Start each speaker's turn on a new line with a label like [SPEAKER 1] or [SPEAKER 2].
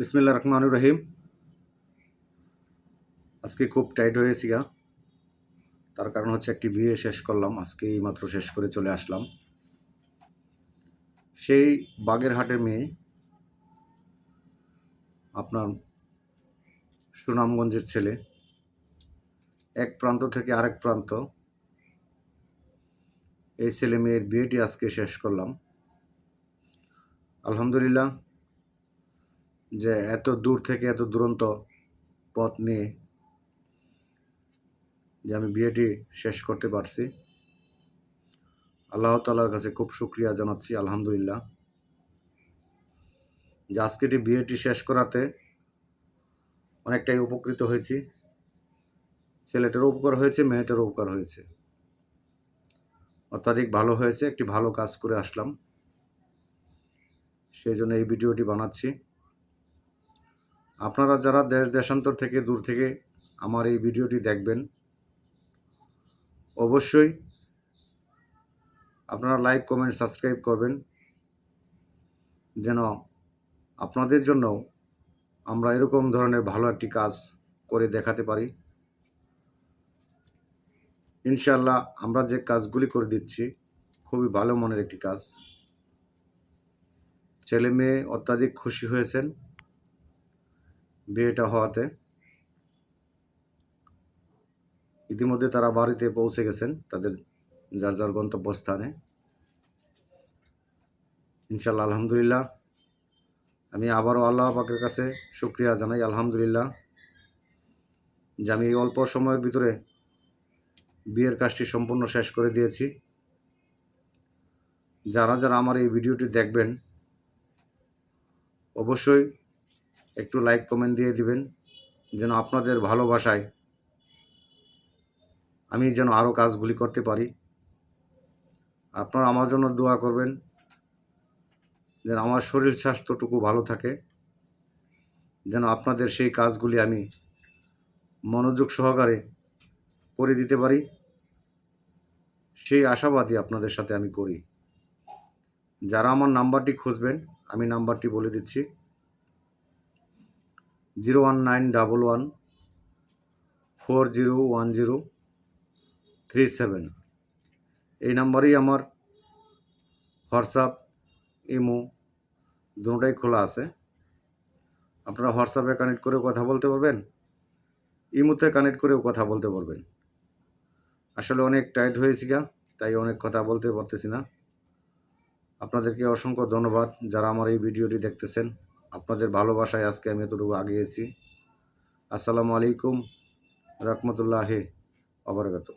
[SPEAKER 1] বিসমিল্লা রহমান রহিম। আজকে খুব টাইট হয়েছি গা। তার কারণ হচ্ছে একটি বিয়ে শেষ করলাম আজকে এই মাত্র শেষ করে চলে আসলাম। সেই বাগেরহাটের মেয়ে আপনার সুনামগঞ্জের ছেলে, এক প্রান্ত থেকে আরেক প্রান্ত এই ছেলে মেয়ের বিয়েটি আজকে শেষ করলাম। আলহামদুলিল্লাহ যে এত দূর থেকে এত দুরন্ত পথ নিয়ে যে আমি বিয়েটি শেষ করতে পারছি। আল্লাহ তালার কাছে খুব শুক্রিয়া জানাচ্ছি, আলহামদুলিল্লাহ। যে আজকেটি বিয়েটি শেষ করাতে অনেকটাই উপকৃত হয়েছি। ছেলেটারও উপকার হয়েছে, মেয়েটারও উপকার হয়েছে। অত্যাধিক ভালো হয়েছে, একটি ভালো কাজ করে আসলাম। সেই জন্য এই ভিডিওটি বানাচ্ছি। আপনারা যারা দেশ দেশান্তর থেকে দূর থেকে আমার এই ভিডিওটি দেখবেন, অবশ্যই আপনারা লাইক, কমেন্ট, সাবস্ক্রাইব করবেন, যেন আপনাদের জন্য আমরা এরকম ধরনের ভালো একটি কাজ করে দেখাতে পারি। ইনশাল্লাহ আমরা যে কাজগুলি করে দিচ্ছি, খুবই ভালো মনের একটি কাজ। ছেলে মেয়ে অত্যাধিক খুশি হয়েছেন। বিয়েটা হওয়াতে ইতিমধ্যে তারা বাড়িতে পৌঁছে গেছেন তাদের যার যার গন্তব্যস্থানে। ইনশাল্লাহ আলহামদুলিল্লাহ। আমি আবারও আল্লাহ পাকের কাছে শুক্রিয়া জানাই, আলহামদুলিল্লাহ। যে আমি অল্প সময়ের ভিতরে বিয়ের কাজটি সম্পূর্ণ শেষ করে দিয়েছি। যারা যারা আমার এই ভিডিওটি দেখবেন, অবশ্যই একটু লাইক কমেন্ট দিয়ে দিবেন, যেন আপনাদের ভালোবাসায় আমি যেন আরও কাজগুলি করতে পারি। আপনারা আমার জন্য দোয়া করবেন, যেন আমার শরীর স্বাস্থ্যটুকু ভালো থাকে, যেন আপনাদের সেই কাজগুলি আমি মনোযোগ সহকারে করে দিতে পারি। সেই আশাবাদী আপনাদের সাথে আমি করি। যারা আমার নাম্বারটি খুঁজবেন, আমি নাম্বারটি বলে দিচ্ছি। Zero one nine double one four zero one zero three seven এই নাম্বারেই আমার হোয়াটসঅ্যাপ, ইমো দুটাই খোলা আছে। আপনারা হোয়াটসঅ্যাপে কানেক্ট করেও কথা বলতে পারবেন, ইমোতে কানেক্ট করেও কথা বলতে পারবেন। আসলে অনেক টাইট হয়েছি গা, তাই অনেক কথা বলতে পারতেছি না। আপনাদেরকে অসংখ্য ধন্যবাদ যারা আমার এই ভিডিওটি দেখতেছেন। আপনাদের ভালোবাসায় আজকে আমি এতটুকু আগিয়েছি। আসসালামু আলাইকুম রহমতুল্লাহ আবরকাত